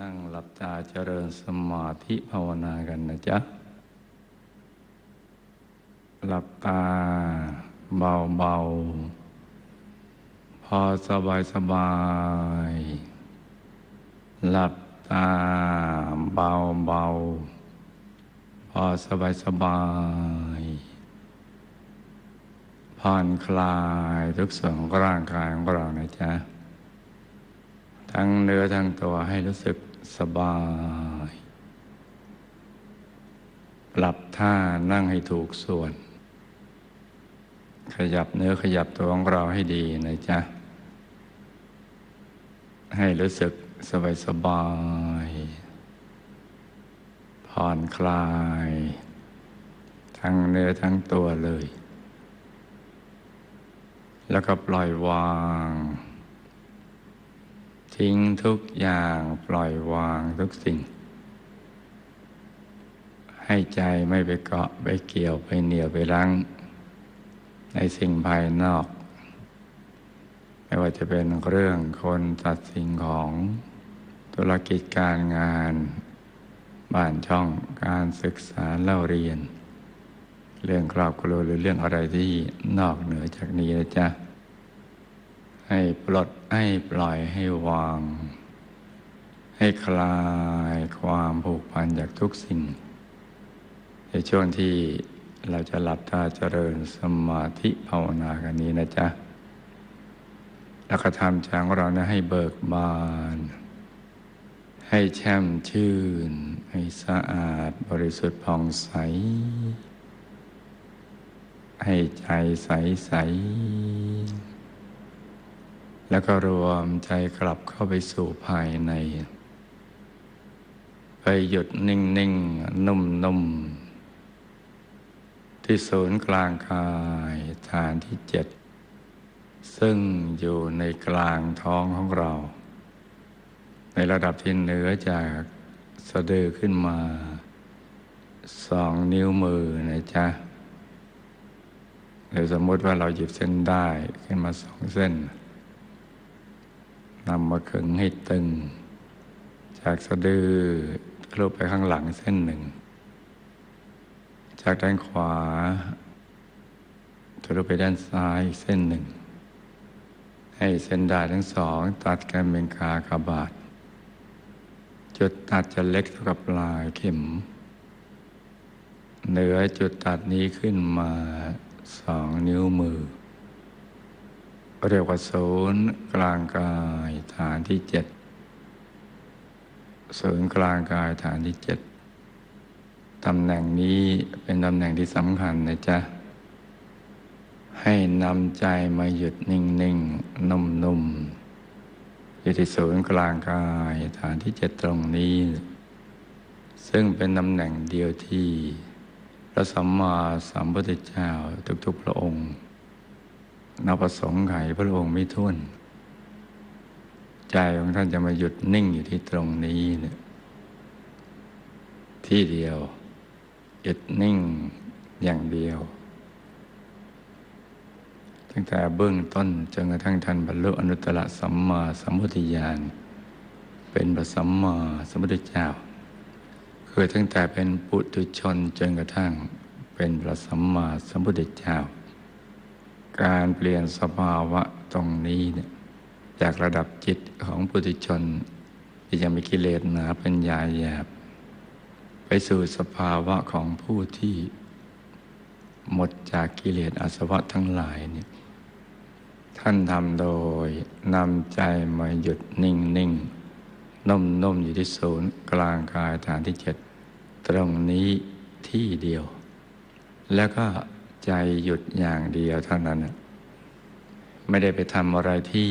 นั่งหลับตาเจริญสมาธิภาวนากันนะจ๊ะ หลับตาเบาๆพอสบายสบาย หลับตาเบาๆพอสบายสบายผ่อนคลายทุกส่วนของร่างกายของเรานะจ๊ะ ทั้งเนื้อทั้งตัวให้รู้สึกสบาย ปรับท่านั่งให้ถูกส่วน ขยับเนื้อขยับตัวของเราให้ดีนะจ๊ะ ให้รู้สึกสบายสบาย ผ่อนคลาย ทั้งเนื้อทั้งตัวเลย แล้วก็ปล่อยวาง ทิ้งทุกอย่างปล่อยวางทุกสิ่ง ให้ใจไม่ไปเกาะไปเกี่ยวไปเหนียวไปรั้ง ในสิ่งภายนอก ไม่ว่าจะเป็นเรื่องคนจัดสิ่งของธุรกิจการงาน บ้านช่องการศึกษาเล่าเรียน เรื่องครอบครัวหรือเรื่องอะไรที่นอกเหนือจากนี้นะจ๊ะ ให้ปลดให้ปล่อยให้วาง ให้คลายความผูกพันจากทุกสิ่ง ในช่วงที่เราจะหลับตาเจริญสมาธิภาวนากันนี้นะจ๊ะแล้วก็ทำใจของเรานะให้เบิกบาน ให้แช่มชื่น ให้สะอาดบริสุทธิ์ผ่องใส ให้ใจใสใส แล้วก็รวมใจกลับเข้าไปสู่ภายใน ไปหยุดนิ่งนิ่งนุ่มนุ่มที่ศูนย์กลางกายฐานที่เจ็ด ซึ่งอยู่ในกลางท้องของเรา ในระดับที่เหนือจากสะดือขึ้นมาสองนิ้วมือนะจ๊ะหรือสมมติว่าเราหยิบเส้นได้ขึ้นมาสองเส้น นำมาขึงให้ตึง จากสะดือคลุไปข้างหลังเส้นหนึ่ง จากด้านขวาทะลุไปด้านซ้ายเส้นหนึ่ง ให้เส้นด้ายทั้งสอง ตัดกันเป็นกากบาท จุดตัดจะเล็กเท่ากับปลายเข็ม เหนือจุดตัดนี้ขึ้นมาสองนิ้วมือ เรียกว่าศูนย์กลางกายฐานที่เจ็ดศูนย์กลางกายฐานที่เจ็ดตำแหน่งนี้เป็นตำแหน่งที่สำคัญนะจ๊ะ ให้นำใจมาหยุดนิ่งนิ่งนุ่มนุ่มอยู่ที่ศูนย์กลางกายฐานที่เจ็ดตรงนี้ ซึ่งเป็นตำแหน่งเดียวที่ พระสัมมาสัมพุทธเจ้าทุกๆพระองค์ นับประสงค์ไขพระองค์ไม่ท้วน ใจของท่านจะมาหยุดนิ่งอยู่ที่ตรงนี้เนี่ยที่เดียวหยุดนิ่งอย่างเดียว ตั้งแต่เบื้องต้นจนกระทั่งท่านบรรลุอนุตตรสัมมาสัมพุทธญาณเป็นพระสัมมาสัมพุทธเจ้าคือตั้งแต่เป็นปุถุชนจนกระทั่งเป็นพระสัมมาสัมพุทธเจ้า การเปลี่ยนสภาวะตรงนี้เนี่ยจากระดับจิตของปุถุชน ที่ยังมีกิเลสหนาปัญญาหยาบ ไปสู่สภาวะของผู้ที่ หมดจากกิเลสอาสวะทั้งหลายเนี่ยท่านทำโดยนำใจมาหยุดนิ่งนิ่งนุ่มนุ่มอยู่ที่ศูนย์กลางกายฐานที่เจ็ดตรงนี้ที่เดียว แล้วก็ ใจหยุดอย่างเดียวเท่านั้น ไม่ได้ไปทำอะไรที่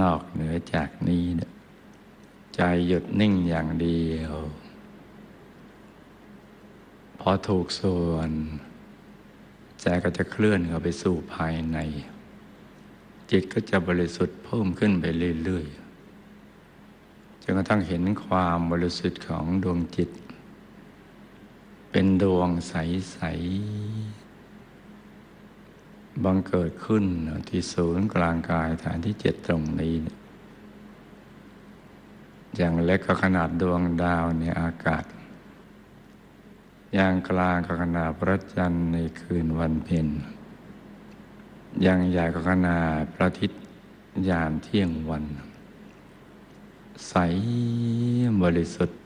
นอกเหนือจากนี้เนี่ยใจหยุดนิ่งอย่างเดียว พอถูกส่วน ใจก็จะเคลื่อนเข้าไปสู่ภายใน จิตก็จะบริสุทธิ์เพิ่มขึ้นไปเรื่อยๆจนกระทั่งเห็นความบริสุทธิ์ของดวงจิต เป็นดวงใส ๆ บังเกิดขึ้นที่ศูนย์กลางกายฐานที่เจ็ดตรงนี้ อย่างเล็กก็ขนาดดวงดาวในอากาศ อย่างกลางก็ขนาดพระจันทร์ในคืนวันเพ็ญอย่างใหญ่ก็ขนาดพระอาทิตย์ยามเที่ยงวัน ใสบริสุทธิ์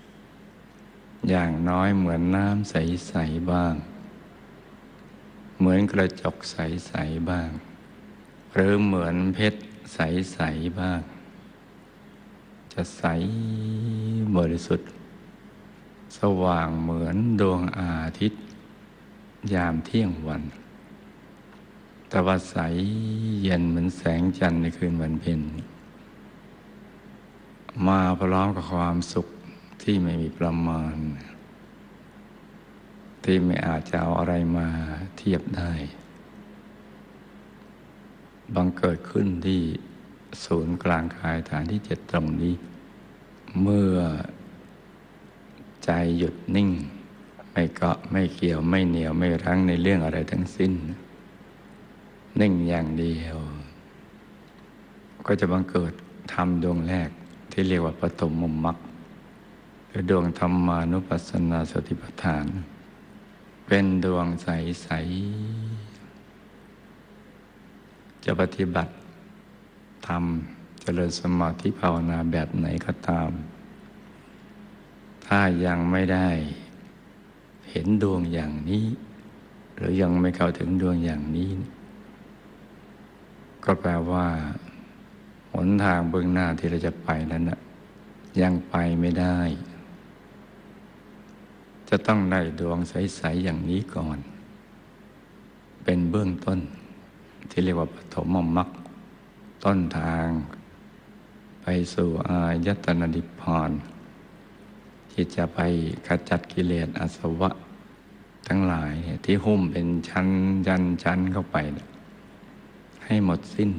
อย่างน้อยเหมือนน้ำใส ๆ บ้าง เหมือนกระจกใส ๆ บ้าง หรือเหมือนเพชรใส ๆ บ้าง จะใสบริสุทธิ์ สว่างเหมือนดวงอาทิตย์ ยามเที่ยงวันแต่ว่าใสเย็นเหมือนแสงจันทร์ในคืนวันเพ็ญมาพร้อมกับความสุขที่ไม่มีประมาณ ที่ไม่อาจจะเอาอะไรมาเทียบได้ บังเกิดขึ้นที่ศูนย์กลางกายฐานที่เจ็ดตรงนี้ เมื่อใจหยุดนิ่ง ไม่เกาะไม่เกี่ยวไม่เหนียวไม่รั้งในเรื่องอะไรทั้งสิ้น นิ่งอย่างเดียว ก็จะบังเกิดธรรมดวงแรกที่เรียกว่าปฐมมุมมักหรือดวงธรรมานุปัสสนาสติปัฏฐาน เป็นดวงใส ๆ จะปฏิบัติทำเจริญสมาธิภาวนาแบบไหนก็ตาม ถ้ายังไม่ได้เห็นดวงอย่างนี้ หรือยังไม่เข้าถึงดวงอย่างนี้ ก็แปลว่า หนทางเบื้องหน้าที่เราจะไปนั้นนะยังไปไม่ได้ จะต้องได้ดวงใส ๆ อย่างนี้ก่อน เป็นเบื้องต้น ที่เรียกว่าปฐมมรรคต้นทาง ไปสู่อายตนะนิพพานที่จะไปขจัดกิเลสอาสวะ ทั้งหลายที่หุ้มเป็นชั้นยันชั้นเข้าไป ให้หมดสิ้น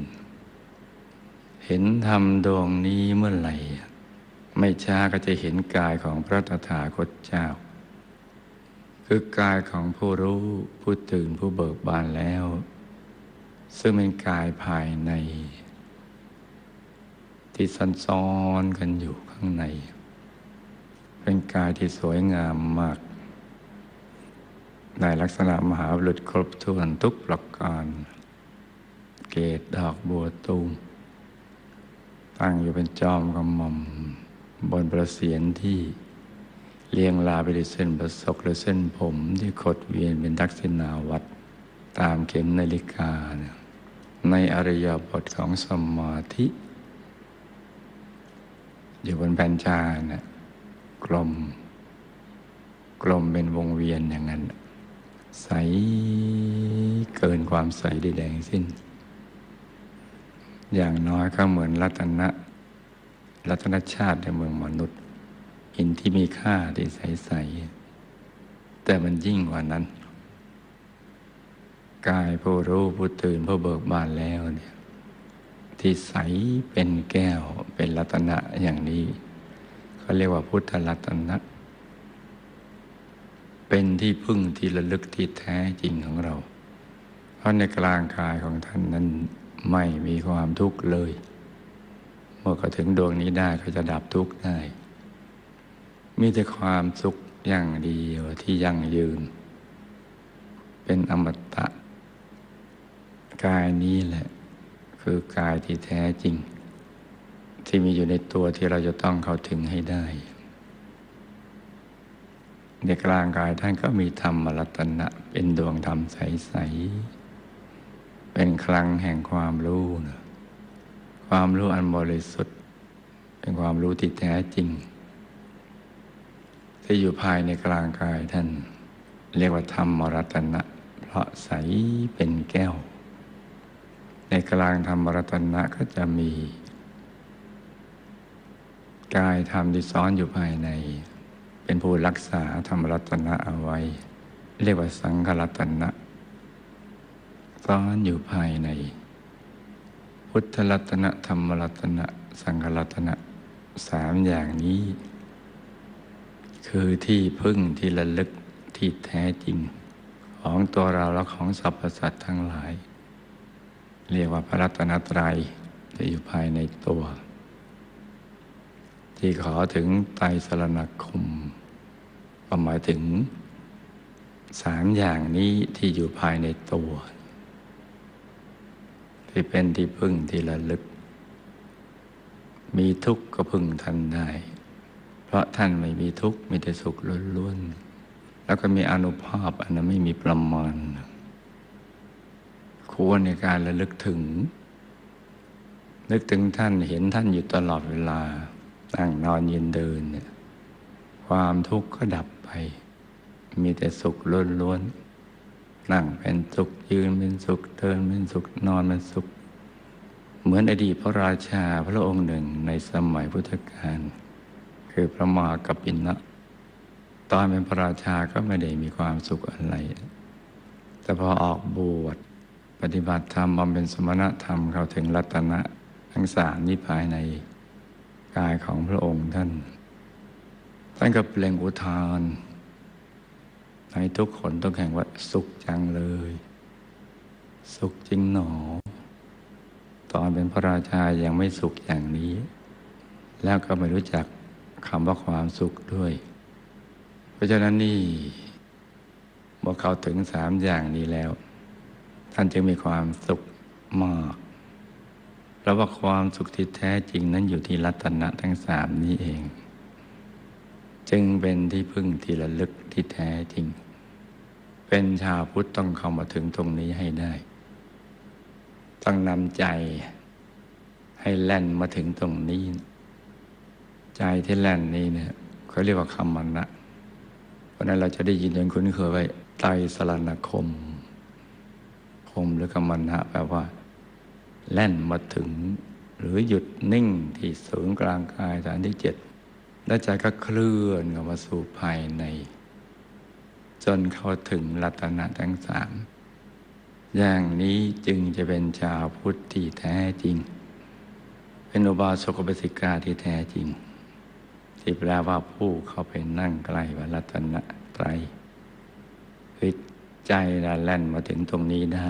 เห็นธรรมดวงนี้เมื่อไหร่ ไม่ช้าก็จะเห็นกายของพระตถาคตเจ้า คือกายของผู้รู้ผู้ตื่นผู้เบิกบานแล้ว ซึ่งเป็นกายภายใน ที่ซันซ้อนกันอยู่ข้างใน เป็นกายที่สวยงามมาก ในลักษณะมหาบุรุษครบถ้วนทุกประการ เกตดอกบัวตูมตั้งอยู่เป็นจอมกำมอมบนประเสียนที่ เลียงลาไปด้วยเส้นประศกหรือเส้นผมที่ขดเวียนเป็นทักษิณาวัดตามเข็มนาฬิกาเนี่ยในอริยบทของสมาธิ อยู่บนแผ่นชานี่ยกลม กลมเป็นวงเวียนอย่างนั้น ใสเกินความใสใดๆสิ้น อย่างน้อยก็เหมือนรัตนะรัตนชาติในเมืองมนุษย์ หินที่มีค่าที่ใส ๆ แต่มันยิ่งกว่านั้น กายผู้รู้ผู้ตื่นผู้เบิกบานแล้วเนี่ยที่ใสเป็นแก้วเป็นรัตนะอย่างนี้เขาเรียกว่าพุทธรัตนะ เป็นที่พึ่งที่ระลึกที่แท้จริงของเรา เพราะในกลางกายของท่านนั้นไม่มีความทุกข์เลย เมื่อกถึงดวงนี้ได้ก็จะดับทุกข์ได้ มีแต่ความสุขอย่างเดียวที่ยั่งยืน เป็นอมตะ กายนี้แหละ คือกายที่แท้จริง ที่มีอยู่ในตัวที่เราจะต้องเข้าถึงให้ได้ ในกลางกายท่านก็มีธรรมรัตนะ เป็นดวงธรรมใส ๆ เป็นคลังแห่งความรู้นะความรู้อันบริสุทธิ์ เป็นความรู้ที่แท้จริง ที่อยู่ภายในกลางกายท่าน เรียกว่าธรรมรัตนะ เพราะใสเป็นแก้ว ในกลางธรรมรัตนะก็จะมี กายธรรมที่ซ้อนอยู่ภายใน เป็นผู้รักษาธรรมรัตนะเอาไว้ เรียกว่าสังฆรัตนะซ้อนอยู่ภายใน พุทธรัตนะธรรมรัตนะ สังฆรัตนะสามอย่างนี้ คือที่พึ่งที่ระลึกที่แท้จริง ของตัวเราและของสรรพสัตว์ทั้งหลาย เรียกว่าพระรัตนตรัยจะอยู่ภายในตัว ที่ขอถึงไตรสรณคมหมายถึงสามอย่างนี้ที่อยู่ภายในตัว ที่เป็นที่พึ่งที่ระลึก มีทุกข์ก็พึ่งท่านได้ เพราะท่านไม่มีทุกข์มีแต่สุขล้วนๆ แล้วก็มีอนุภาพอันนั้นไม่มีประมาณ ควรในการระลึกถึง นึกถึงท่านเห็นท่านอยู่ตลอดเวลานั่งนอนยืนเดินเนี่ยความทุกข์ก็ดับไป มีแต่สุขล้วนๆ นั่งเป็นสุขยืนเป็นสุขเดินเป็นสุขนอนเป็นสุข เหมือนอดีตพระราชาพระองค์หนึ่งในสมัยพุทธกาล คือพระมหากัปินนะตอนเป็นพระราชาก็ไม่ได้มีความสุขอะไร แต่พอออกบวชปฏิบัติธรรมบำเพ็ญสมณธรรมเข้าถึงรัตนะทั้งสามนี้ภายในกายของพระองค์ท่าน ท่านก็เปล่งอุทาน ให้ทุกคนต้องแข่งว่าสุขจังเลย สุขจริงหนอ ตอนเป็นพระราชายังไม่สุขอย่างนี้ แล้วก็ไม่รู้จัก คำว่าความสุขด้วย เพราะฉะนั้นนี่เมื่อเขาถึงสามอย่างนี้แล้ว ท่านจึงมีความสุขมากเพราะว่าความสุขที่แท้จริงนั้นอยู่ที่รัตนะทั้งสามนี้เอง จึงเป็นที่พึ่งที่ระลึกที่แท้จริง เป็นชาวพุทธต้องเข้ามาถึงตรงนี้ให้ได้ ต้องนำใจให้แล่นมาถึงตรงนี้ ใจที่แล่นนี้เนี่ยเขาเรียกว่าคำมันนะเพราะนั้นเราจะได้ยินจนคุ้นเคยไว้ไตรสรณคม คมหรือคำมันนะแปลว่า แล่นมาถึง หรือหยุดนิ่งที่ศูนย์กลางกายฐานที่เจ็ดแล้วใจก็เคลื่อนเข้ามาสู่ภายใน จนเข้าถึงรัตนะทั้งสามอย่างนี้จึงจะเป็นชาวพุทธที่แท้จริง เป็นอุบาสกบิสิกาที่แท้จริง ที่แปลว่าผู้เข้าไปนั่งใกล้วัรัตนะไตรคือใจละแล่นมาถึงตรงนี้ได้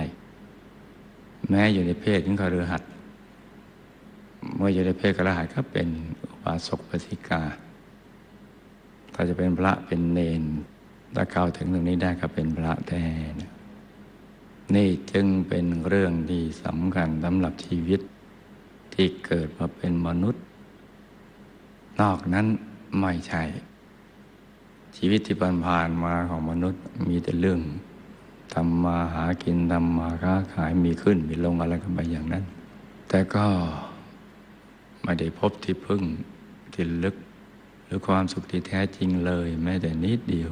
แม้อยู่ในเพศของคฤหัสถ์เมื่ออยู่ในเพศกระหัสก็เป็นอุบาสกปฏิกา ถ้าจะเป็นพระเป็นเนนถ้าเข้าถึงตรงนี้ได้ก็เป็นพระแท้นี่จึงเป็นเรื่องที่สำคัญสำหรับชีวิตที่เกิดมาเป็นมนุษย์ นอกนั้นไม่ใช่ ชีวิตที่ผ่านมาของมนุษย์มีแต่เรื่องทำมาหากินทำมาค้าขายมีขึ้นมีลงอะไรกันไปอย่างนั้น แต่ก็ไม่ได้พบที่พึ่งที่ลึก หรือความสุขที่แท้จริงเลยแม้แต่นิดเดียว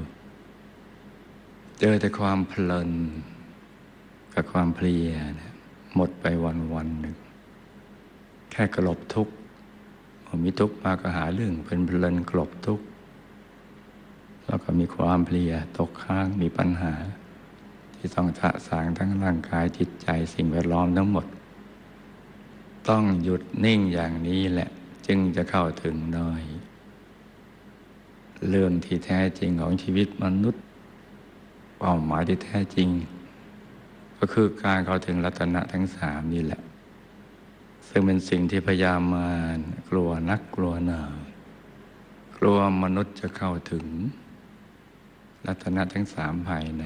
เจอแต่ความเพลินกับความเพลียนะหมดไปวันวันหนึ่ง แค่กลบทุกข์ มีทุกข์มาก็หาเรื่องเป็นเพลินกลบทุกข์แล้วก็มีความเพลียตกค้างมีปัญหา ที่ต้องสะสางทั้งร่างกายจิตใจสิ่งแวดล้อมทั้งหมด ต้องหยุดนิ่งอย่างนี้แหละ จึงจะเข้าถึงได้เรื่องที่แท้จริงของชีวิตมนุษย์เป้าหมายที่แท้จริง ก็คือการเข้าถึงรัตนะทั้งสามนี่แหละ ซึ่งเป็นสิ่งที่พยายามมากลัวนักกลัวหนากลัวมนุษย์จะเข้าถึงรัตนะทั้งสามภายใน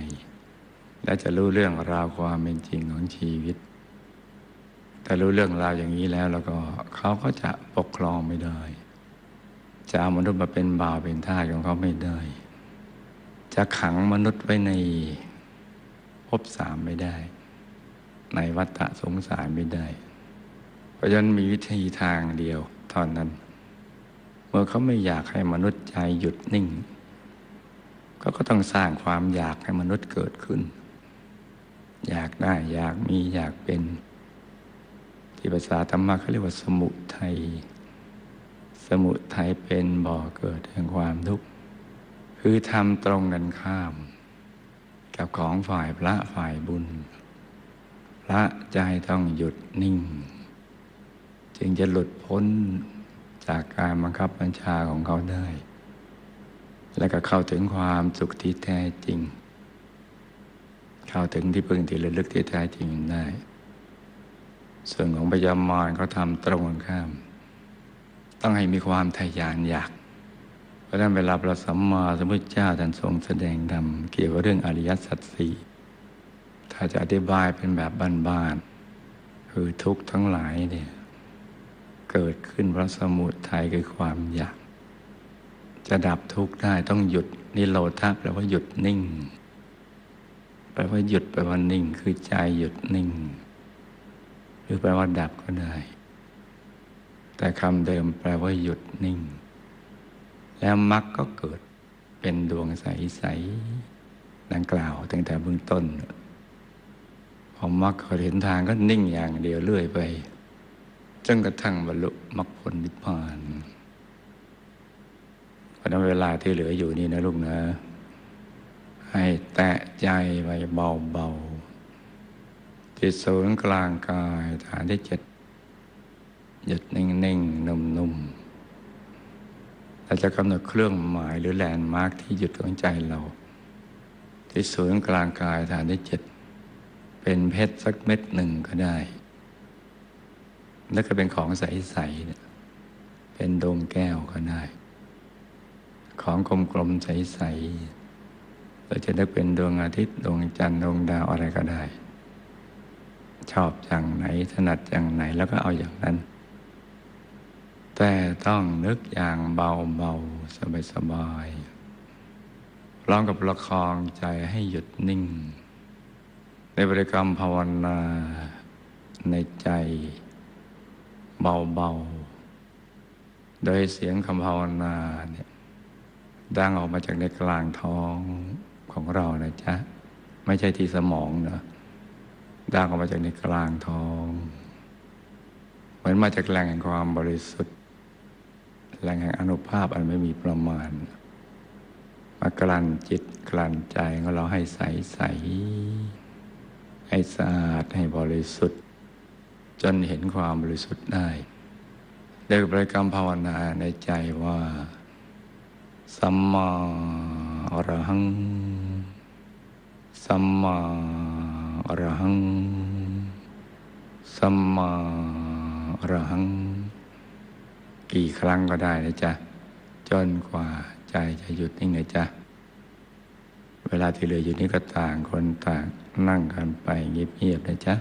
และจะรู้เรื่องราวความเป็นจริงของชีวิต แต่รู้เรื่องราวอย่างนี้แล้วแล้วก็เขาก็จะปกครองไม่ได้ จะเอามนุษย์มาเป็นบ่าวเป็นทาสของเขาไม่ได้ จะขังมนุษย์ไว้ในภพสามไม่ได้ ในวัฏสงสารไม่ได้ ราะฉะนั้นมีวิธีทางเดียวเท่านั้น เมื่อเขาไม่อยากให้มนุษย์ใจหยุดนิ่งก็ก็ต้องสร้างความอยากให้มนุษย์เกิดขึ้น อยากได้อยากมีอยากเป็น ที่ภาษาธรรมะเขาเรียกว่าสมุทัยสมุทัยเป็นบ่อเกิดแห่งความทุกข์คือทำตรงกันข้าม กับของฝ่ายพระฝ่ายบุญ พระใจต้องหยุดนิ่ง จึงจะหลุดพ้นจากการบังคับบัญชาของเขาได้ และก็เข้าถึงความสุขที่แท้จริง เข้าถึงที่พึงที่ระลึกที่แท้จริงได้ ส่วนของพยามารเขาทำตรงกันข้าม ต้องให้มีความทยานอยาก เพราะนั้นเวลาพระสัมมาสัมพุทธเจ้าท่านทรงแสดงธรรมเกี่ยวกับเรื่องอริยสัจสี่ถ้าจะอธิบายเป็นแบบบ้านๆคือทุกข์ทั้งหลายเนี่ย เกิดขึ้นเพราะสมุทัยคือความอยาก จะดับทุกข์ได้ต้องหยุดนิโรธาแปลว่าหยุดนิ่ง แปลว่าหยุดแปลว่านิ่ง คือใจหยุดนิ่ง หรือแปลว่าดับก็ได้ แต่คำเดิมแปลว่าหยุดนิ่ง แล้วมรรคก็เกิดเป็นดวงใสๆดังกล่าวตั้งแต่เบื้องต้นพอมรรคเห็นทางก็นิ่งอย่างเดียวเรื่อยไป จนกระทั่งบรรลุมรรคผลนิพพานเพราะนั้นเวลาที่เหลืออยู่นี่นะลูกนะ ให้แตะใจไว้เบาๆจิตศูนย์กลางกายฐานที่เจ็ดหยุดนิ่งๆ นุ่มๆเราจะกำหนดเครื่องหมายหรือแลนด์มาร์กที่หยุดของใจเรา ที่ศูนย์กลางกายฐานที่เจ็ดเป็นเพชรสักเม็ดหนึ่งก็ได้ แล้วก็เป็นของใสๆเป็นดวงแก้วก็ได้ ของกลมๆใสๆเราจะได้เป็นดวงอาทิตย์ดวงจันทร์ดวงดาวอะไรก็ได้ ชอบอย่างไหนถนัดอย่างไหนแล้วก็เอาอย่างนั้น แต่ต้องนึกอย่างเบาเบาสบายสบายร้องกับประคองใจให้หยุดนิ่ง ในบริกรรมภาวนาในใจ เบาเบาโดยเสียงคำภาวนาเนี่ยดังออกมาจากในกลางท้องของเรานะจ๊ะ ไม่ใช่ที่สมองนะดังออกมาจากในกลางท้อง เหมือนมาจากแหล่งแห่งความบริสุทธิ์แหล่งแห่งอนุภาพอันไม่มีประมาณ มากลั่นจิตกลั่นใจของเราให้ใสใสให้สะอาดให้บริสุทธิ์ จนเห็นความบริสุทธิ์ได้เด้บริกรรมภาวนาในใจว่า สัมมาอรหัง สัมมาอรหัง สัมมาอรหัง กี่ครั้งก็ได้นะจ๊ะ จนกว่าใจจะหยุดนิ่งนะจ๊ะ เวลาที่เหลืออยู่นี้ก็ต่างคนต่างนั่งกันไปเงียบๆนะจ๊ะ